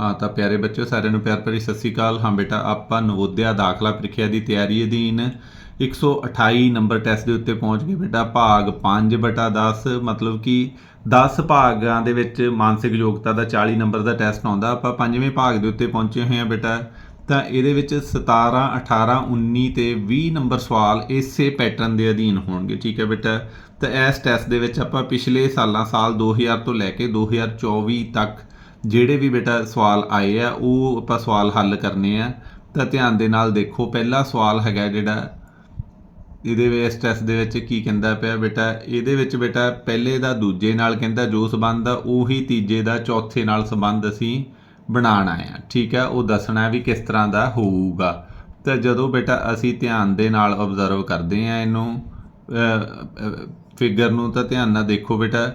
ਹਾਂ, ਤਾਂ ਪਿਆਰੇ ਬੱਚਿਓ, ਸਾਰਿਆਂ ਨੂੰ ਪਿਆਰ ਭਰੀ ਸਤਿ ਸ੍ਰੀ ਅਕਾਲ। ਹਾਂ ਬੇਟਾ, ਆਪਾਂ ਨਵੋਦਿਆ ਦਾਖਲਾ ਪ੍ਰੀਖਿਆ ਦੀ ਤਿਆਰੀ ਅਧੀਨ 128 ਨੰਬਰ ਟੈਸਟ ਦੇ ਉੱਤੇ ਪਹੁੰਚ ਗਏ ਬੇਟਾ। ਭਾਗ 5 ਬਟਾ 10 ਮਤਲਬ ਕਿ 10 ਭਾਗਾਂ ਦੇ ਵਿੱਚ ਮਾਨਸਿਕ ਯੋਗਤਾ ਦਾ 40 ਨੰਬਰ ਦਾ ਟੈਸਟ ਆਉਂਦਾ। ਆਪਾਂ ਪੰਜਵੇਂ ਭਾਗ ਦੇ ਉੱਤੇ ਪਹੁੰਚੇ ਹੋਏ ਹਾਂ ਬੇਟਾ। ਤਾਂ ਇਹਦੇ ਵਿੱਚ 17 18 19 ਤੇ 20 ਨੰਬਰ ਸਵਾਲ ਇਸੇ ਪੈਟਰਨ ਦੇ ਅਧੀਨ ਹੋਣਗੇ। ਠੀਕ ਹੈ ਬੇਟਾ। ਤਾਂ ਇਸ ਟੈਸਟ ਦੇ ਵਿੱਚ ਆਪਾਂ ਪਿਛਲੇ ਸਾਲਾਂ, ਸਾਲ 2000 ਤੋਂ ਲੈ ਕੇ 2024 ਤੱਕ ਜਿਹੜੇ ਵੀ ਬੇਟਾ ਸਵਾਲ ਆਏ ਆ, ਉਹ ਆਪਾਂ ਸਵਾਲ ਹੱਲ ਕਰਨੇ ਆ। ਤਾਂ ਧਿਆਨ ਦੇ ਨਾਲ ਦੇਖੋ, ਪਹਿਲਾ ਸਵਾਲ ਹੈਗਾ ਜਿਹੜਾ ਇਹਦੇ ਵਿੱਚ, ਇਸ ਦੇ ਵਿੱਚ ਕੀ ਕਹਿੰਦਾ ਪਿਆ ਬੇਟਾ, ਇਹਦੇ ਵਿੱਚ ਬੇਟਾ ਪਹਿਲੇ ਦਾ, ਦੂਜੇ ਨਾਲ ਕਹਿੰਦਾ, ਜੋ ਸੰਬੰਧ ਆ, ਉਹੀ ਤੀਜੇ ਦਾ, ਚੌਥੇ ਨਾਲ ਸੰਬੰਧ ਅਸੀਂ ਬਣਾਉਣਾ ਆ। ਠੀਕ ਹੈ ਉਹ ਦੱਸਣਾ ਵੀ ਕਿਸ ਤਰ੍ਹਾਂ ਦਾ ਹੋਊਗਾ। ਤਾਂ ਜਦੋਂ ਬੇਟਾ ਅਸੀਂ ਧਿਆਨ ਦੇ ਨਾਲ ਆਬਜ਼ਰਵ ਕਰਦੇ ਆ ਇਹਨੂੰ ਫਿਗਰ ਨੂੰ, ਤਾਂ ਧਿਆਨ ਨਾਲ ਦੇਖੋ ਬੇਟਾ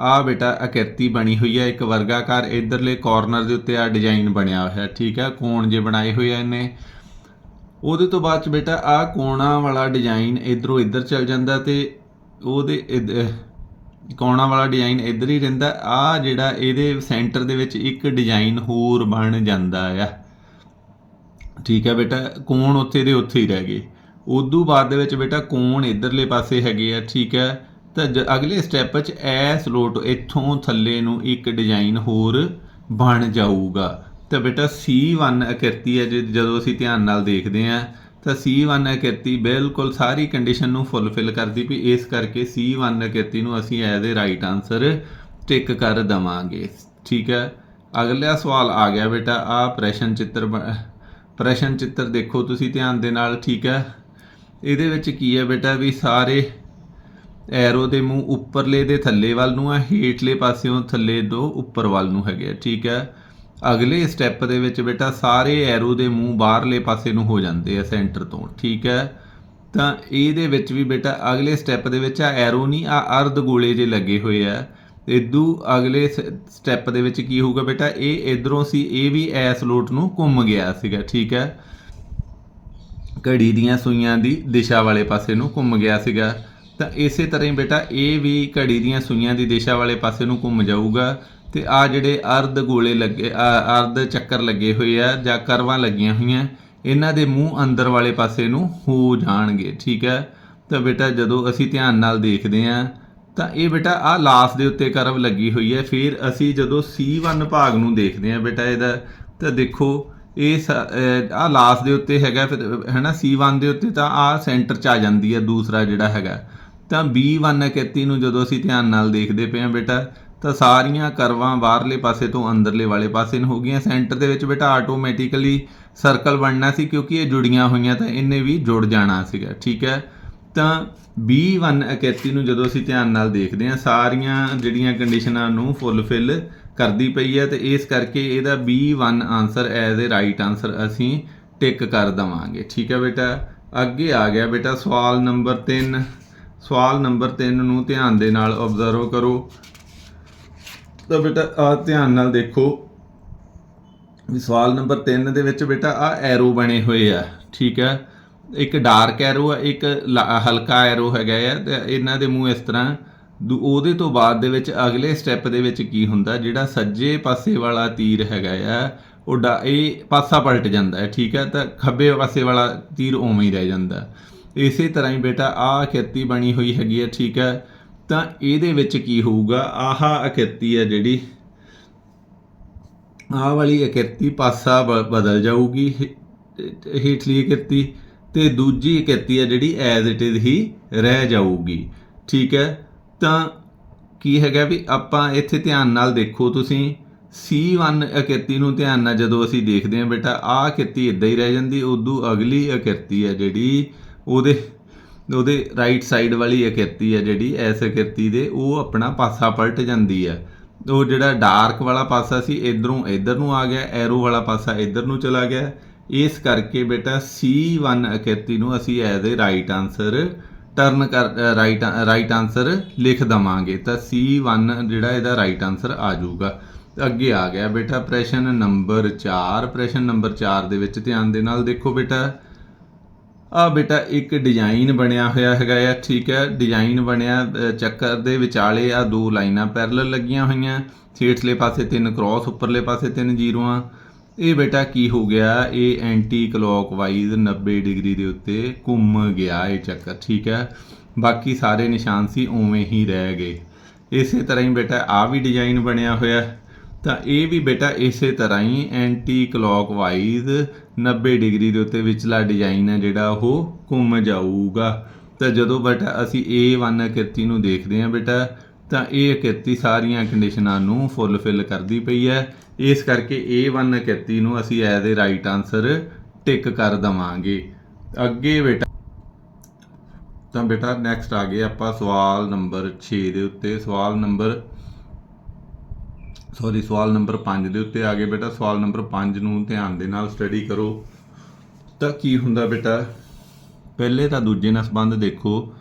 ਆ ਬੇਟਾ ਅਕਿਰਤੀ ਬਣੀ ਹੋਈ ਹੈ, ਇੱਕ ਵਰਗਾਕਾਰ ਇਧਰਲੇ ਕਾਰਨਰ ਦੇ ਉੱਤੇ ਆ ਡਿਜ਼ਾਈਨ ਬਣਿਆ ਹੋਇਆ ਠੀਕ ਹੈ, ਕੋਣ ਜੇ ਬਣਾਏ ਹੋਏ ਆ ਇਹਨੇ। ਉਹਦੇ ਤੋਂ ਬਾਅਦ ਚ ਬੇਟਾ ਆ ਕੋਣਾ ਵਾਲਾ ਡਿਜ਼ਾਈਨ ਇਧਰੋਂ ਇੱਧਰ ਚੱਲ ਜਾਂਦਾ ਤੇ ਉਹਦੇ ਇੱਧ- ਕੋਣਾ ਵਾਲਾ ਡਿਜ਼ਾਈਨ ਇੱਧਰ ਹੀ ਰਹਿੰਦਾ, ਆ ਜਿਹੜਾ ਇਹਦੇ ਸੈਂਟਰ ਦੇ ਵਿੱਚ ਇੱਕ ਡਿਜ਼ਾਈਨ ਹੋਰ ਬਣ ਜਾਂਦਾ ਆ। ਠੀਕ ਹੈ ਬੇਟਾ, ਕੋਣ ਉੱਥੇ ਦੇ ਉੱਥੇ ਹੀ ਰਹਿ ਗਏ। ਉਦੋਂ ਬਾਅਦ ਦੇ ਵਿੱਚ ਬੇਟਾ ਕੋਣ ਇਧਰਲੇ ਪਾਸੇ ਹੈਗੇ ਆ, ਠੀਕ ਹੈ ਤਾਂ ਜ- ਅਗਲੇ ਸਟੈਪ 'ਚ ਐਸ ਲੋਟ ਇੱਥੋਂ ਥੱਲੇ ਨੂੰ ਇੱਕ ਡਿਜ਼ਾਈਨ ਹੋਰ ਬਣ ਜਾਊਗਾ। ਤਾਂ ਬੇਟਾ C1 ਅਕਿਰਤੀ ਹੈ, ਜੇ- ਜਦੋਂ ਅਸੀਂ ਧਿਆਨ ਨਾਲ ਦੇਖਦੇ ਹਾਂ, ਤਾਂ C1 ਅਕਿਰਤੀ ਬਿਲਕੁਲ ਸਾਰੀ ਕੰਡੀਸ਼ਨ ਨੂੰ ਫੁੱਲਫਿਲ ਕਰਦੀ ਵੀ ਇਸ ਕਰਕੇ C1 ਆਕ੍ਰਿਤੀ ਨੂੰ ਅਸੀਂ as a right answer tick ਕਰ ਦਵਾਂਗੇ। ਠੀਕ ਹੈ? ਅਗਲਾ ਸਵਾਲ ਆ ਗਿਆ ਬੇਟਾ, ਆ ਪ੍ਰਸ਼ਨ ਚਿੱਤਰ ਬ- ਪ੍ਰਸ਼ਨ ਚਿੱਤਰ ਦੇਖੋ ਤੁਸੀਂ ਧਿਆਨ ਦੇ ਨਾਲ, ਠੀਕ ਹੈ? ਇਹਦੇ ਵਿੱਚ ਕੀ ਹੈ ਬੇਟਾ ਵੀ ਸਾਰੇ ਐਰੋ ਦੇ ਮੂੰਹ ਉੱਪਰਲੇ ਦੇ ਥੱਲੇ ਵੱਲ ਨੂੰ ਆ ਹੇਠਲੇ ਪਾਸਿਓਂ ਥੱਲੇ ਤੋਂ ਉੱਪਰ ਵੱਲ ਨੂੰ ਹੈਗੇ ਆ, ਠੀਕ ਹੈ ਅਗਲੇ ਸਟੈਪ ਦੇ ਵਿੱਚ ਬੇਟਾ ਸਾਰੇ ਐਰੋ ਦੇ ਮੂੰਹ ਬਾਹਰਲੇ ਪਾਸੇ ਨੂੰ ਹੋ ਜਾਂਦੇ ਆ ਸੈਂਟਰ ਤੋਂ ਠੀਕ ਹੈ ਤਾਂ ਇਹਦੇ ਵਿੱਚ ਵੀ ਬੇਟਾ ਅਗਲੇ ਸਟੈਪ ਦੇ ਵਿੱਚ ਆ ਐਰੋ ਨਹੀਂ ਆ ਅਰਧ ਗੋਲੇ ਜੇ ਲੱਗੇ ਹੋਏ ਆ। ਇਦੂ ਅਗਲੇ ਸਟੈਪ ਦੇ ਵਿੱਚ ਕੀ ਹੋਊਗਾ ਬੇਟਾ ਇਹ ਇਧਰੋਂ ਸੀ ਇਹ ਵੀ ਐਸ ਲੋਟ ਨੂੰ ਘੁੰਮ ਗਿਆ ਸੀਗਾ ਠੀਕ ਹੈ ਘੜੀ ਦੀਆਂ ਸੂਈਆਂ ਦੀ ਦਿਸ਼ਾ ਵਾਲੇ ਪਾਸੇ ਨੂੰ ਘੁੰਮ ਗਿਆ ਸੀਗਾ। ਤਾਂ ਇਸੇ ਤਰ੍ਹਾਂ ਹੀ ਬੇਟਾ, ਇਹ ਵੀ ਘੜੀ ਦੀਆਂ ਸੂਈਆਂ ਦੀ ਦਿਸ਼ਾ ਵਾਲੇ ਪਾਸੇ ਨੂੰ ਘੁੰਮ ਜਾਊਗਾ ਤੇ ਆ ਜਿਹੜੇ ਅਰਧ ਗੋਲੇ ਲੱਗੇ ਅਰਧ ਚੱਕਰ ਲੱਗੇ ਹੋਏ ਆ ਜਾਂ ਕਰਵਾਂ ਲੱਗੀਆਂ ਹੋਈਆਂ, ਇਹਨਾਂ ਦੇ ਮੂੰਹ ਅੰਦਰ ਵਾਲੇ ਪਾਸੇ ਨੂੰ ਹੋ ਜਾਣਗੇ, ਠੀਕ ਹੈ? ਤਾਂ ਬੇਟਾ ਜਦੋਂ ਅਸੀਂ ਧਿਆਨ ਨਾਲ ਦੇਖਦੇ ਹਾਂ, ਤਾਂ ਇਹ ਬੇਟਾ ਆ ਲਾਸ ਦੇ ਉੱਤੇ ਕਰਵ ਲੱਗੀ ਹੋਈ ਹੈ, ਫਿਰ ਅਸੀਂ ਜਦੋਂ C1 ਭਾਗ ਨੂੰ ਦੇਖਦੇ ਹਾਂ ਬੇਟਾ ਇਹਦਾ, ਤਾਂ ਦੇਖੋ ਇਹ ਆ ਲਾਸ ਦੇ ਉੱਤੇ ਹੈਗਾ, ਫਿਰ, ਹੈਨਾ C1 ਦੇ ਉੱਤੇ ਤਾਂ ਆ ਸੈਂਟਰ ਚ ਆ ਜਾਂਦੀ ਹੈ, ਦੂਸਰਾ ਜਿਹੜਾ ਹੈਗਾ। ਤਾਂ B1 ਇਕੱਤੀ ਨੂੰ ਜਦੋਂ ਅਸੀਂ ਧਿਆਨ ਨਾਲ ਦੇਖਦੇ ਪਏ ਹਾਂ ਬੇਟਾ, ਤਾਂ ਸਾਰੀਆਂ ਕਰਵਾਂ ਬਾਹਰਲੇ ਪਾਸੇ ਤੋਂ ਅੰਦਰਲੇ ਵਾਲੇ ਪਾਸੇ ਨੂੰ ਹੋ ਗਈਆਂ। ਸੈਂਟਰ ਦੇ ਵਿੱਚ ਬੇਟਾ ਆਟੋਮੈਟਿਕਲੀ ਸਰਕਲ ਬਣਨਾ ਸੀ ਕਿਉਂਕਿ ਇਹ ਜੁੜੀਆਂ ਹੋਈਆਂ ਤਾਂ ਇਹਨੇ ਵੀ ਜੁੜ ਜਾਣਾ ਸੀਗਾ, ਠੀਕ ਹੈ? ਤਾਂ B1 ਇਕੱਤੀ ਨੂੰ ਜਦੋਂ ਅਸੀਂ ਧਿਆਨ ਨਾਲ ਦੇਖਦੇ ਹਾਂ, ਸਾਰੀਆਂ ਜਿਹੜੀਆਂ ਕੰਡੀਸ਼ਨਾਂ ਨੂੰ ਫੁੱਲਫਿਲ ਕਰਦੀ ਪਈ ਹੈ ਤੇ ਇਸ ਕਰਕੇ ਇਹਦਾ B1 answer as a right answer ਅਸੀਂ ਟਿਕ ਕਰ ਦਵਾਂਗੇ, ਠੀਕ ਹੈ ਬੇਟਾ? ਅੱਗੇ ਆ ਗਿਆ ਬੇਟਾ ਸਵਾਲ ਨੰਬਰ 3 ਸਵਾਲ ਨੰਬਰ 3 ਨੂੰ ਧਿਆਨ ਦੇ ਨਾਲ ਆਬਜ਼ਰਵ ਕਰੋ। ਤਾਂ ਬੇਟਾ, ਆ ਧਿਆਨ ਨਾਲ ਦੇਖੋ ਸਵਾਲ ਨੰਬਰ 3 ਦੇ ਵਿੱਚ ਬੇਟਾ ਆ ਐਰੋ ਬਣੇ ਹੋਏ ਆ, ਠੀਕ ਹੈ ਇੱਕ ਡਾਰਕ ਐਰੋ ਆ, ਇੱਕ ਲ- ਹਲਕਾ ਐਰੋ ਹੈਗਾ ਆ, ਤੇ ਇਹਨਾਂ ਦੇ ਮੂੰਹ ਇਸ ਤਰ੍ਹਾਂ। ਦੂ- ਉਹਦੇ ਤੋਂ ਬਾਅਦ ਦੇ ਵਿੱਚ ਅਗਲੇ ਸਟੈਪ ਦੇ ਵਿੱਚ ਕੀ ਹੁੰਦਾ? ਜਿਹੜਾ ਸੱਜੇ ਪਾਸੇ ਵਾਲਾ ਤੀਰ ਹੈਗਾ ਆ, ਉਹ ਡਾ- ਇਹ ਪਾਸਾ ਪਲਟ ਜਾਂਦਾ ਹੈ, ਠੀਕ ਹੈ ਤਾਂ ਖੱਬੇ ਪਾਸੇ ਵਾਲਾ ਤੀਰ ਉਵੇਂ ਹੀ ਰਹਿ ਜਾਂਦਾ। ਇਸੇ ਤਰ੍ਹਾਂ ਹੀ ਬੇਟਾ, ਆਹ ਆਕ੍ਰਿਤੀ ਬਣੀ ਹੋਈ ਹੈਗੀ ਹੈ, ਠੀਕ ਹੈ। ਤਾਂ ਇਹਦੇ ਵਿੱਚ ਕੀ ਹੋਊਗਾ? ਆਹ ਆਕ੍ਰਿਤੀ ਹੈ ਜਿਹੜੀ, ਆਹ ਵਾਲੀ ਆਕ੍ਰਿਤੀ ਪਾਸਾ ਬ- ਬਦਲ ਜਾਊਗੀ, ਹੇ- ਹੇਠਲੀ ਆਕ੍ਰਿਤੀ ਤੇ ਦੂਜੀ ਆਕ੍ਰਿਤੀ ਹੈ ਜਿਹੜੀ ਐਜ਼ ਇਟ ਇਜ਼ ਹੀ ਰਹਿ ਜਾਊਗੀ, ਠੀਕ ਹੈ। ਤਾਂ ਕੀ ਹੈਗਾ ਵੀ ਆਪਾਂ ਇੱਥੇ ਧਿਆਨ ਨਾਲ ਦੇਖੋ ਤੁਸੀਂ C1 ਅਕਿਰਤੀ ਨੂੰ ਧਿਆਨ ਨਾਲ ਜਦੋਂ ਅਸੀਂ ਦੇਖਦੇ ਹਾਂ ਬੇਟਾ, ਆਹ ਆਕ੍ਰਿਤੀ ਇਦਾਂ ਹੀ ਰਹਿ ਜਾਂਦੀ, ਉਦੋਂ ਅਗਲੀ ਅਕਿਰਤੀ ਹੈ ਜਿਹੜੀ ਉਹਦੇ ਉਹਦੇ ਰਾਈਟ ਸਾਈਡ ਵਾਲੀ ਅਕਿਰਤੀ ਹੈ ਜਿਹੜੀ ਐਸ ਅਕਿਰਤੀ ਦੇ ਉਹ ਆਪਣਾ ਪਾਸਾ ਪਲਟ ਜਾਂਦੀ ਹੈ ਉਹ ਜਿਹੜਾ ਡਾਰਕ ਵਾਲਾ ਪਾਸਾ ਸੀ, ਇਧਰੋਂ, ਇਧਰ ਨੂੰ ਆ ਗਿਆ ਐਰੋ ਵਾਲਾ ਪਾਸਾ ਇਧਰ ਨੂੰ ਚਲਾ ਗਿਆ। ਇਸ ਕਰਕੇ ਬੇਟਾ C1 ਅਕਿਰਤੀ ਨੂੰ ਅਸੀਂ as a right answer turn ਕਰ ਰਾਈਟ ਰਾਈਟ ਆਨਸਰ ਲਿਖ ਦਵਾਂਗੇ। ਤਾਂ C1 ਜਿਹੜਾ ਇਹਦਾ ਰਾਈਟ ਆਨਸਰ ਆ ਜਾਊਗਾ। ਅੱਗੇ ਆ ਗਿਆ ਬੇਟਾ ਪ੍ਰਸ਼ਨ ਨੰਬਰ 4 ਪ੍ਰਸ਼ਨ ਨੰਬਰ 4 ਦੇ ਵਿੱਚ ਧਿਆਨ ਦੇ ਨਾਲ ਦੇਖੋ ਬੇਟਾ। ਆ ਬੇਟਾ, ਇੱਕ ਡਿਜ਼ਾਈਨ ਬਣਿਆ ਹੋਇਆ ਹੈਗਾ ਆ, ਠੀਕ ਹੈ ਡਿਜ਼ਾਈਨ ਬਣਿਆ ਚੱਕਰ ਦੇ ਵਿਚਾਲੇ ਆ ਦੋ ਲਾਈਨਾਂ ਪੈਰਲਲ ਲੱਗੀਆਂ ਹੋਈਆਂ। ਹੇਠਲੇ ਪਾਸੇ ਤਿੰਨ ਕ੍ਰਾਸ ਉੱਪਰਲੇ ਪਾਸੇ ਤਿੰਨ ਜ਼ੀਰੋਆਂ। ਇਹ ਬੇਟਾ ਕੀ ਹੋ ਗਿਆ? ਇਹ ਐਂਟੀ ਕਲੌਕਵਾਈਜ਼ 90 ਡਿਗਰੀ ਦੇ ਉੱਤੇ ਘੁੰਮ ਗਿਆ ਇਹ ਚੱਕਰ, ਠੀਕ ਹੈ ਬਾਕੀ ਸਾਰੇ ਨਿਸ਼ਾਨ ਸੀ ਉਵੇਂ ਹੀ ਰਹਿ ਗਏ। ਇਸੇ ਤਰ੍ਹਾਂ ਹੀ ਬੇਟਾ, ਆ ਵੀ ਡਿਜ਼ਾਈਨ ਬਣਿਆ ਹੋਇਆ। ਤਾਂ ਇਹ ਵੀ ਬੇਟਾ ਇਸੇ ਤਰ੍ਹਾਂ ਹੀ ਐਂਟੀ ਕਲੌਕਵਾਈਜ਼ 90 ਡਿਗਰੀ ਦੇ ਉੱਤੇ ਵਿਚਲਾ ਡਿਜ਼ਾਈਨ ਹੈ ਜਿਹੜਾ ਉਹ ਘੁੰਮ ਜਾਊਗਾ। ਤਾਂ ਜਦੋਂ ਬੇਟਾ ਅਸੀਂ A1 ਕਿਰਤੀ ਨੂੰ ਦੇਖਦੇ ਹਾਂ ਬੇਟਾ, ਤਾਂ ਇਹ ਕਿਰਤੀ ਸਾਰੀਆਂ ਕੰਡੀਸ਼ਨਾਂ ਨੂੰ ਫੁੱਲਫਿਲ ਕਰਦੀ ਪਈ ਹੈ। ਇਸ ਕਰਕੇ A1 ਕਿਰਤੀ ਨੂੰ ਅਸੀਂ as a right answer tick ਕਰ ਦਵਾਂਗੇ। ਅੱਗੇ ਬੇਟਾ ਤਾਂ ਬੇਟਾ ਨੈਕਸਟ ਆ ਗਏ ਆਪਾਂ ਸਵਾਲ ਨੰਬਰ 6 ਦੇ ਉੱਤੇ। ਸਵਾਲ ਨੰਬਰ ਸੌਰੀ, ਸਵਾਲ ਨੰਬਰ 5 ਦੇ ਉੱਤੇ ਆ ਗਏ ਬੇਟਾ। ਸਵਾਲ ਨੰਬਰ 5 ਨੂੰ ਧਿਆਨ ਦੇ ਨਾਲ ਸਟੱਡੀ ਕਰੋ। ਤਾਂ ਕੀ ਹੁੰਦਾ ਬੇਟਾ? ਪਹਿਲੇ ਤਾਂ ਦੂਜੇ ਨਾਲ ਸੰਬੰਧ ਦੇਖੋ।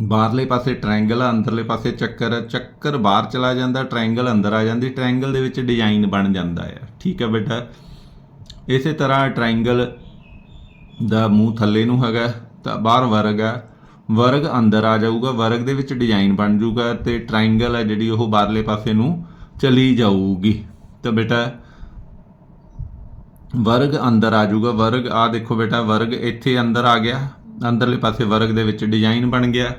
ਬਾਹਰਲੇ ਪਾਸੇ ਟ੍ਰਾਇੰਗਲ ਆ, ਅੰਦਰਲੇ ਪਾਸੇ ਚੱਕਰ ਆ। ਚੱਕਰ ਬਾਹਰ ਚਲਾ ਜਾਂਦਾ ਟ੍ਰਾਇੰਗਲ ਅੰਦਰ ਆ ਜਾਂਦੀ। ਟ੍ਰਾਇੰਗਲ ਦੇ ਵਿੱਚ ਡਿਜ਼ਾਈਨ ਬਣ ਜਾਂਦਾ ਹੈ ਠੀਕ ਹੈ ਬੇਟਾ? ਇਸੇ ਤਰ੍ਹਾਂ ਟ੍ਰਾਇੰਗਲ ਦਾ ਮੂੰਹ ਥੱਲੇ ਨੂੰ ਹੈਗਾ, ਤਾਂ ਬਾਹਰ ਵਰਗ ਹੈ ਵਰਗ ਅੰਦਰ ਆ ਜਾਊਗਾ, ਵਰਗ ਦੇ ਵਿੱਚ ਡਿਜ਼ਾਈਨ ਬਣ ਜਾਊਗਾ ਤੇ ਟ੍ਰਾਇੰਗਲ ਹੈ ਜਿਹੜੀ ਉਹ ਬਾਹਰਲੇ ਪਾਸੇ ਨੂੰ ਚਲੀ ਜਾਊਗੀ। ਤਾਂ ਬੇਟਾ, ਵਰਗ ਅੰਦਰ ਆ ਜਾਊਗਾ। ਵਰਗ ਆ ਦੇਖੋ ਬੇਟਾ, ਵਰਗ ਇੱਥੇ ਅੰਦਰ ਆ ਗਿਆ। ਅੰਦਰਲੇ ਪਾਸੇ ਵਰਗ ਦੇ ਵਿੱਚ ਡਿਜ਼ਾਈਨ ਬਣ ਗਿਆ।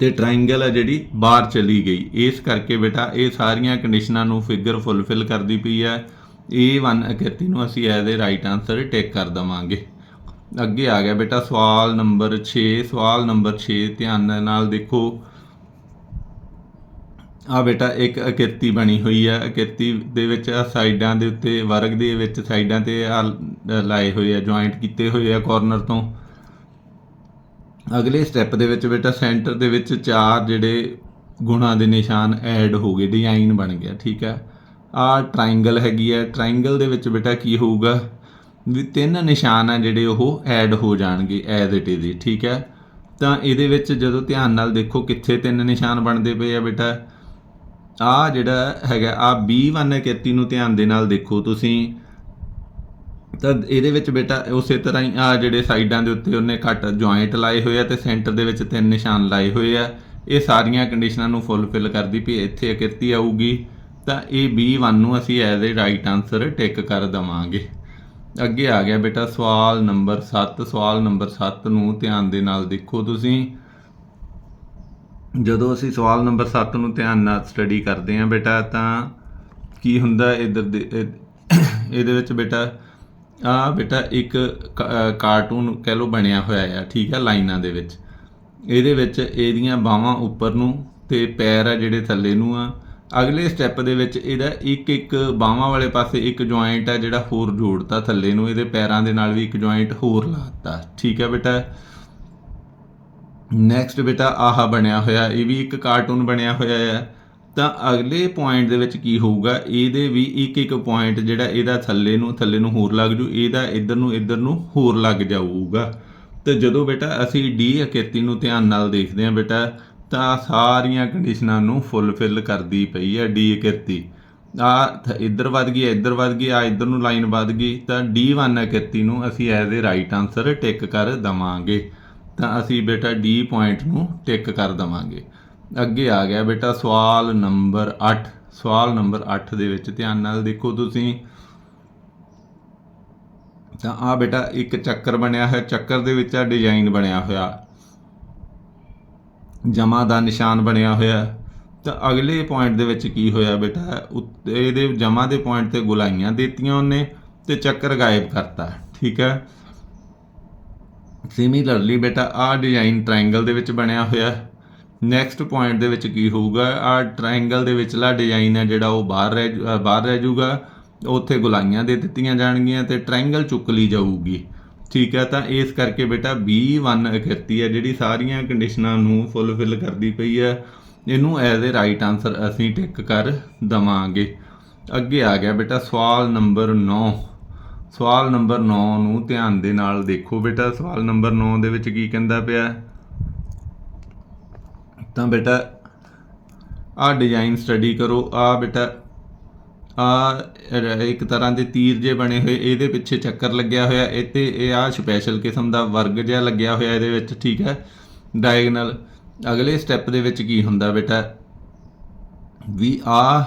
ਤੇ ਟ੍ਰਾਇੰਗਲ ਹੈ ਜਿਹੜੀ, ਬਾਹਰ ਚਲੀ ਗਈ। ਇਸ ਕਰਕੇ ਬੇਟਾ, ਇਹ ਸਾਰੀਆਂ ਕੰਡੀਸ਼ਨਾਂ ਨੂੰ ਫਿਗਰ ਫੁੱਲਫਿਲ ਕਰਦੀ ਪਈ ਹੈ A1 ਆਕ੍ਰਿਤੀ ਨੂੰ ਅਸੀਂ as a right answer take ਕਰ ਦਵਾਂਗੇ। ਅੱਗੇ ਆ ਗਿਆ ਬੇਟਾ, ਸਵਾਲ ਨੰਬਰ 6 ਸਵਾਲ ਨੰਬਰ 6 ਧਿਆਨ ਨਾਲ ਦੇਖੋ। ਆ ਬੇਟਾ, ਇੱਕ ਅਕਿਰਤੀ ਬਣੀ ਹੋਈ ਹੈ ਅਕਿਰਤੀ ਦੇ ਵਿੱਚ ਆ ਸਾਈਡਾਂ ਦੇ ਉੱਤੇ, ਵਰਗ ਦੇ ਵਿੱਚ ਸਾਈਡਾਂ ਤੇ ਆ ਲਾਏ ਹੋਏ ਆ ਜੁਆਇੰਟ ਕੀਤੇ ਹੋਏ ਆ ਕਾਰਨਰ ਤੋਂ। ਅਗਲੇ ਸਟੈਪ ਦੇ ਵਿੱਚ ਬੇਟਾ ਸੈਂਟਰ ਦੇ ਵਿੱਚ ਚਾਰ ਜਿਹੜੇ ਗੁਣਾ ਦੇ ਨਿਸ਼ਾਨ ਐਡ ਹੋ ਗਏ ਡਿਜ਼ਾਈਨ ਬਣ ਗਿਆ, ਠੀਕ ਹੈ ਆ ਟ੍ਰਾਇੰਗਲ ਹੈਗੀ ਹੈ ਟ੍ਰਾਇੰਗਲ ਦੇ ਵਿੱਚ ਬੇਟਾ ਕੀ ਹੋਊਗਾ? ਵੀ ਤਿੰਨ ਨਿਸ਼ਾਨ ਆ ਜਿਹੜੇ ਉਹ ਐਡ ਹੋ ਜਾਣਗੇ ਐਜ਼ ਇਟ ਇਜ਼ ਠੀਕ ਹੈ ਤਾਂ ਇਹਦੇ ਵਿੱਚ ਜਦੋਂ ਧਿਆਨ ਨਾਲ ਦੇਖੋ ਕਿੱਥੇ ਤਿੰਨ ਨਿਸ਼ਾਨ ਬਣਦੇ ਪਏ ਆ ਬੇਟਾ ਆ ਜਿਹੜਾ ਹੈਗਾ, ਆ B1 ਆਕ੍ਰਿਤੀ ਨੂੰ ਧਿਆਨ ਦੇ ਨਾਲ ਦੇਖੋ ਤੁਸੀਂ। ਤਾਂ ਇਹਦੇ ਵਿੱਚ ਬੇਟਾ ਉਸੇ ਤਰ੍ਹਾਂ ਹੀ ਆ ਜਿਹੜੇ ਸਾਈਡਾਂ ਦੇ ਉੱਤੇ ਉਹਨੇ ਘੱਟ ਜੁਆਇੰਟ ਲਾਏ ਹੋਏ ਆ ਤੇ ਸੈਂਟਰ ਦੇ ਵਿੱਚ ਤਿੰਨ ਨਿਸ਼ਾਨ ਲਾਏ ਹੋਏ ਆ। ਇਹ ਸਾਰੀਆਂ ਕੰਡੀਸ਼ਨਾਂ ਨੂੰ ਫੁੱਲਫਿਲ ਕਰਦੀ ਵੀ ਇੱਥੇ ਆਕ੍ਰਿਤੀ ਆਊਗੀ। ਤਾਂ ਇਹ B1 ਨੂੰ ਅਸੀਂ as a right answer tick ਕਰ ਦਵਾਂਗੇ। ਅੱਗੇ ਆ ਗਿਆ ਬੇਟਾ ਸਵਾਲ ਨੰਬਰ 7 ਸਵਾਲ ਨੰਬਰ 7 ਨੂੰ ਧਿਆਨ ਦੇ ਨਾਲ ਦੇਖੋ ਤੁਸੀਂ। ਜਦੋਂ ਅਸੀਂ ਸਵਾਲ ਨੰਬਰ 7 ਨੂੰ ਧਿਆਨ ਨਾਲ ਸਟੱਡੀ ਕਰਦੇ ਹਾਂ ਬੇਟਾ, ਤਾਂ ਕੀ ਹੁੰਦਾ ਇਧਰ ਦੇ ਇਹਦੇ ਵਿੱਚ ਬੇਟਾ? ਆ ਬੇਟਾ, ਇੱਕ ਕ- ਕਾਰਟੂਨ ਕਹਿ ਲੋ ਬਣਿਆ ਹੋਇਆ ਆ, ਠੀਕ ਆ, ਲਾਈਨਾਂ ਦੇ ਵਿੱਚ। ਇਹਦੇ ਵਿੱਚ ਇਹਦੀਆਂ ਬਾਹਾਂ ਉੱਪਰ ਨੂੰ ਤੇ ਪੈਰ ਆ ਜਿਹੜੇ ਥੱਲੇ ਨੂੰ ਆ। ਅਗਲੇ ਸਟੈਪ ਦੇ ਵਿੱਚ ਇਹਦਾ ਇੱਕ ਇੱਕ ਬਾਹਾਂ ਵਾਲੇ ਪਾਸੇ ਇੱਕ ਜੁਆਇੰਟ ਆ ਜਿਹੜਾ ਹੋਰ ਜੋੜਤਾ ਥੱਲੇ ਨੂੰ, ਇਹਦੇ ਪੈਰਾਂ ਦੇ ਨਾਲ ਵੀ ਇੱਕ ਜੁਆਇੰਟ ਹੋਰ ਲਾਤਾ ਠੀਕ ਹੈ ਬੇਟਾ? ਨੈਕਸਟ ਬੇਟਾ, ਆਹਾ ਬਣਿਆ ਹੋਇਆ, ਇਹ ਵੀ ਇੱਕ ਕਾਰਟੂਨ ਬਣਿਆ ਹੋਇਆ ਹੈ ਤਾਂ ਅਗਲੇ ਪੁਆਇੰਟ ਦੇ ਵਿੱਚ ਕੀ ਹੋਊਗਾ? ਇਹਦੇ ਵੀ ਇੱਕ ਇੱਕ ਪੁਆਇੰਟ ਜਿਹੜਾ ਇਹਦਾ ਥੱਲੇ ਨੂੰ ਥੱਲੇ ਨੂੰ ਹੋਰ ਲੱਗ ਜੂ, ਇਹਦਾ ਇੱਧਰ ਨੂੰ ਇੱਧਰ ਨੂੰ ਹੋਰ ਲੱਗ ਜਾਊਗਾ। ਤੇ ਜਦੋਂ ਬੇਟਾ, ਅਸੀਂ ਡੀ ਆਕ੍ਰਿਤੀ ਨੂੰ ਧਿਆਨ ਨਾਲ ਦੇਖਦੇ ਹਾਂ ਬੇਟਾ, ਤਾਂ ਸਾਰੀਆਂ ਕੰਡੀਸ਼ਨਾਂ ਨੂੰ ਫੁੱਲਫਿਲ ਕਰਦੀ ਪਈ ਹੈ ਡੀ ਆਕ੍ਰਿਤੀ। ਆ ਇੱਧਰ ਵੱਧ ਗਈ, ਇੱਧਰ ਵੱਧ ਗਈ, ਆ ਇੱਧਰ ਨੂੰ ਲਾਈਨ ਵੱਧ ਗਈ, ਤਾਂ D1 ਆਕ੍ਰਿਤੀ ਨੂੰ ਅਸੀਂ as a right answer tick ਕਰ ਦਵਾਂਗੇ। ਤਾਂ ਅਸੀਂ ਬੇਟਾ ਡੀ ਪੁਆਇੰਟ ਨੂੰ ਟਿਕ ਕਰ ਦਵਾਂਗੇ। ਅੱਗੇ ਆ ਗਿਆ ਬੇਟਾ ਸਵਾਲ ਨੰਬਰ 8 ਸਵਾਲ ਨੰਬਰ 8 ਦੇ ਵਿੱਚ ਧਿਆਨ ਨਾਲ ਦੇਖੋ ਤੁਸੀਂ। ਤਾਂ ਆ ਬੇਟਾ ਇੱਕ ਚੱਕਰ ਬਣਿਆ ਹੈ ਚੱਕਰ ਦੇ ਵਿੱਚ ਆ ਡਿਜ਼ਾਈਨ ਬਣਿਆ ਹੋਇਆ। ਜਮਾ ਦਾ ਨਿਸ਼ਾਨ ਬਣਿਆ ਹੋਇਆ। ਤਾਂ ਅਗਲੇ ਪੁਆਇੰਟ ਦੇ ਵਿੱਚ ਕੀ ਹੋਇਆ ਬੇਟਾ? ਉੱਤੇ ਇਹਦੇ ਜਮਾ ਦੇ ਪੁਆਇੰਟ ਤੇ ਗੁਲਾਈਆਂ ਦਿੱਤੀਆਂ ਉਹਨੇ ਤੇ ਚੱਕਰ ਗਾਇਬ ਕਰਤਾ। ਠੀਕ ਹੈ? ਸਿਮਿਲਰਲੀ ਬੇਟਾ, ਆ ਡਿਜ਼ਾਈਨ ਟ੍ਰਾਇੰਗਲ ਦੇ ਵਿੱਚ ਬਣਿਆ ਹੋਇਆ ਨੈਕਸਟ ਪੁਆਇੰਟ ਦੇ ਵਿੱਚ ਕੀ ਹੋਊਗਾ? ਆ ਟ੍ਰਾਇੰਗਲ ਦੇ ਵਿਚਲਾ ਡਿਜ਼ਾਈਨ ਹੈ ਜਿਹੜਾ ਉਹ ਬਾਹਰ ਰਹਿ ਜੂ- ਬਾਹਰ ਰਹਿ ਜਾਊਗਾ ਉੱਥੇ ਗੁਲਾਈਆਂ ਦੇ ਦਿੱਤੀਆਂ ਜਾਣਗੀਆਂ ਤੇ ਟ੍ਰਾਇੰਗਲ ਚੁੱਕ ਲਈ ਜਾਊਗੀ। ਠੀਕ ਹੈ, ਤਾਂ ਇਸ ਕਰਕੇ ਬੇਟਾ B1 ਆਕ੍ਰਿਤੀ ਹੈ ਜਿਹੜੀ ਸਾਰੀਆਂ ਕੰਡੀਸ਼ਨਾਂ ਨੂੰ ਫੁੱਲਫਿਲ ਕਰਦੀ ਪਈ ਹੈ। ਇਹਨੂੰ ਐਜ਼ ਅ ਰਾਈਟ ਆਨਸਰ ਅਸੀਂ ਟਿਕ ਕਰ ਦਵਾਂਗੇ। ਅੱਗੇ ਆ ਗਿਆ ਬੇਟਾ, ਸਵਾਲ ਨੰਬਰ 9 ਸਵਾਲ ਨੰਬਰ 9 ਨੂੰ ਧਿਆਨ ਦੇ ਨਾਲ ਦੇਖੋ ਬੇਟਾ, ਸਵਾਲ ਨੰਬਰ 9 ਦੇ ਵਿੱਚ ਕੀ ਕਹਿੰਦਾ ਪਿਆ? ਤਾਂ ਬੇਟਾ ਆ ਡਿਜ਼ਾਈਨ ਸਟੱਡੀ ਕਰੋ। ਆ ਬੇਟਾ ਆ ਇੱਕ ਤਰ੍ਹਾਂ ਦੇ ਤੀਰ ਜੇ ਬਣੇ ਹੋਏ, ਇਹਦੇ ਪਿੱਛੇ ਚੱਕਰ ਲੱਗਿਆ ਹੋਇਆ ਇਹ ਤੇ ਇਹ ਆ ਸਪੈਸ਼ਲ ਕਿਸਮ ਦਾ ਵਰਗ ਜਿਹਾ ਲੱਗਿਆ ਹੋਇਆ ਇਹਦੇ ਵਿੱਚ, ਠੀਕ ਹੈ? ਡਾਇਗਨਲ ਅਗਲੇ ਸਟੈਪ ਦੇ ਵਿੱਚ ਕੀ ਹੁੰਦਾ ਬੇਟਾ? ਵੀ ਆ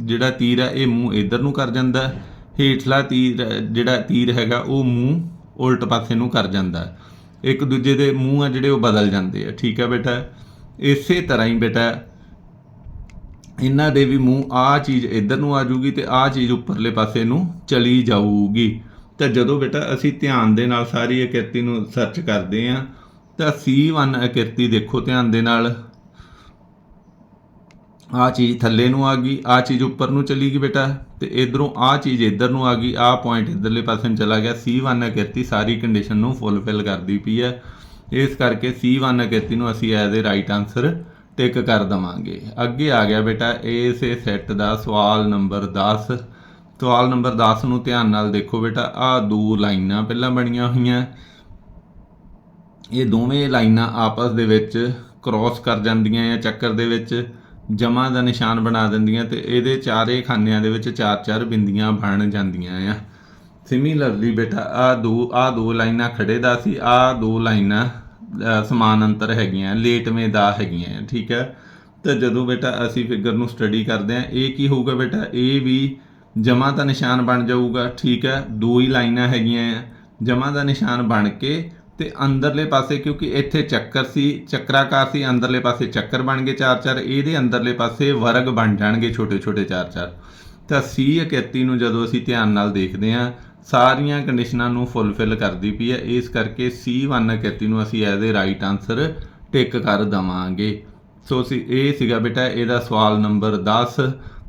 ਜਿਹੜਾ ਤੀਰ ਹੈ ਇਹ ਮੂੰਹ ਇਧਰ ਨੂੰ ਕਰ ਜਾਂਦਾ। ਹੈ। ਹੇਠਲਾ ਤੀਰ, ਜਿਹੜਾ ਤੀਰ ਹੈਗਾ, ਉਹ ਮੂੰਹ ਉਲਟ ਪਾਸੇ ਨੂੰ ਕਰ ਜਾਂਦਾ ਹੈ। ਇੱਕ ਦੂਜੇ ਦੇ ਮੂੰਹ ਆ ਜਿਹੜੇ, ਉਹ ਬਦਲ ਜਾਂਦੇ ਆ। ਠੀਕ ਹੈ ਬੇਟਾ? ਇਸੇ ਤਰ੍ਹਾਂ ਹੀ ਬੇਟਾ, ਇਹਨਾਂ ਦੇ ਵੀ ਮੂੰਹ ਆ ਚੀਜ਼ ਇੱਧਰ ਨੂੰ ਆ ਜੂਗੀ ਤੇ ਆ ਚੀਜ਼ ਉੱਪਰਲੇ ਪਾਸੇ ਨੂੰ ਚਲੀ ਜਾਊਗੀ। ਤਾਂ ਜਦੋਂ ਬੇਟਾ, ਅਸੀਂ ਧਿਆਨ ਦੇ ਨਾਲ ਸਾਰੀ ਅਕਿਰਤੀ ਨੂੰ ਸਰਚ ਕਰਦੇ ਆ ਤਾਂ C1 ਅਕਿਰਤੀ ਦੇਖੋ ਧਿਆਨ ਦੇ ਨਾਲ। ਆ ਚੀਜ਼ ਥੱਲੇ ਨੂੰ ਆ ਗਈ, ਆ ਚੀਜ਼ ਉੱਪਰ ਨੂੰ ਚਲੀ ਗਈ ਬੇਟਾ, ਤੇ ਇਧਰੋਂ ਆ ਚੀਜ਼ ਇਧਰ ਨੂੰ ਆ ਗਈ, ਆ ਪੁਆਇੰਟ ਇਧਰਲੇ ਪਾਸੇ ਨੂੰ ਚਲਾ ਗਿਆ C1 ਅਕਿਰਤੀ ਸਾਰੀ ਕੰਡੀਸ਼ਨ ਨੂੰ ਫੁੱਲਫਿਲ ਕਰਦੀ ਪਈ ਹੈ। ਇਸ ਕਰਕੇ C1 ਅਕਿਰਤੀ ਨੂੰ ਅਸੀਂ as a right answer tick ਕਰ ਦਵਾਂਗੇ। ਅੱਗੇ ਆ ਗਿਆ ਬੇਟਾ, ਇਸੇ ਸੈੱਟ ਦਾ ਸਵਾਲ ਨੰਬਰ 10 ਸਵਾਲ ਨੰਬਰ 10 ਨੂੰ ਧਿਆਨ ਨਾਲ ਦੇਖੋ ਬੇਟਾ, ਆ ਦੋ ਲਾਈਨਾਂ ਪਹਿਲਾਂ ਬਣੀਆਂ ਹੋਈਆਂ। ਇਹ ਦੋਵੇਂ ਲਾਈਨਾਂ ਆਪਸ ਦੇ ਵਿੱਚ ਕ੍ਰਾਸ ਕਰ ਜਾਂਦੀਆਂ ਆ ਚੱਕਰ ਦੇ ਵਿੱਚ। ਜਮਾ ਦਾ ਨਿਸ਼ਾਨ ਬਣਾ ਦਿੰਦੀਆਂ ਤੇ ਇਹਦੇ ਚਾਰੇ ਖਾਨਿਆਂ ਦੇ ਵਿੱਚ ਚਾਰ ਚਾਰ ਬਿੰਦੀਆਂ ਬਣ ਜਾਂਦੀਆਂ ਆ। ਸਿਮਿਲਰਲੀ ਬੇਟਾ, ਆ ਦੋ ਆ ਦੋ ਲਾਈਨਾਂ ਖੜੇ ਦਾ ਸੀ, ਆ ਦੋ ਲਾਈਨਾਂ ਸਮਾਨ ਅੰਤਰ ਹੈਗੀਆਂ, ਲੇਟਵੇਂ ਦਾ ਹੈਗੀਆਂ ਠੀਕ ਹੈ ਤਾਂ ਜਦੋਂ ਬੇਟਾ ਅਸੀਂ ਫਿਗਰ ਨੂੰ ਸਟੱਡੀ ਕਰਦੇ ਆ, ਇਹ ਕੀ ਹੋਊਗਾ ਬੇਟਾ? ਇਹ ਵੀ ਜਮਾ ਦਾ ਨਿਸ਼ਾਨ ਬਣ ਜਾਊਗਾ, ਠੀਕ ਹੈ ਦੋ ਹੀ ਲਾਈਨਾਂ ਹੈਗੀਆਂ ਆ। ਜਮਾ ਦਾ ਨਿਸ਼ਾਨ ਬਣ ਕੇ ਤੇ ਅੰਦਰਲੇ ਪਾਸੇ, ਕਿਉਂਕਿ ਇੱਥੇ ਚੱਕਰ ਸੀ, ਚੱਕਰਾਕਾਰ ਸੀ, ਅੰਦਰਲੇ ਪਾਸੇ ਚੱਕਰ ਬਣ ਗਏ ਚਾਰ ਚਾਰ, ਇਹਦੇ ਅੰਦਰਲੇ ਪਾਸੇ ਵਰਗ ਬਣ ਜਾਣਗੇ ਛੋਟੇ ਛੋਟੇ ਚਾਰ ਚਾਰ। ਤਾਂ C31 ਨੂੰ ਜਦੋਂ ਅਸੀਂ ਧਿਆਨ ਨਾਲ ਦੇਖਦੇ ਹਾਂ, ਸਾਰੀਆਂ ਕੰਡੀਸ਼ਨਾਂ ਨੂੰ ਫੁੱਲਫਿਲ ਕਰਦੀ ਪਈ ਹੈ। ਇਸ ਕਰਕੇ C1 31 ਨੂੰ ਅਸੀਂ as a right answer tick ਕਰ ਦਵਾਂਗੇ। ਸੋ ਅਸੀਂ ਇਹ ਸੀਗਾ ਬੇਟਾ, ਇਹਦਾ ਸਵਾਲ ਨੰਬਰ 10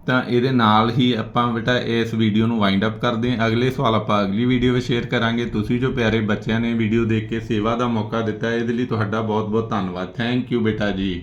ਤਾਂ ਇਹਦੇ ਨਾਲ ਹੀ ਆਪਾਂ ਬੇਟਾ ਇਸ ਵੀਡੀਓ ਨੂੰ ਵਾਈਂਡ ਅਪ ਕਰਦੇ ਹਾਂ। ਅਗਲੇ ਸਵਾਲ ਆਪਾਂ ਅਗਲੀ ਵੀਡੀਓ ਵਿੱਚ ਸ਼ੇਅਰ ਕਰਾਂਗੇ। ਤੁਸੀਂ ਜੋ ਪਿਆਰੇ ਬੱਚਿਆਂ ਨੇ ਵੀਡੀਓ ਦੇਖ ਕੇ ਸੇਵਾ ਦਾ ਮੌਕਾ ਦਿੱਤਾ, ਇਹਦੇ ਲਈ ਤੁਹਾਡਾ ਬਹੁਤ ਬਹੁਤ ਧੰਨਵਾਦ। ਥੈਂਕ ਯੂ ਬੇਟਾ ਜੀ।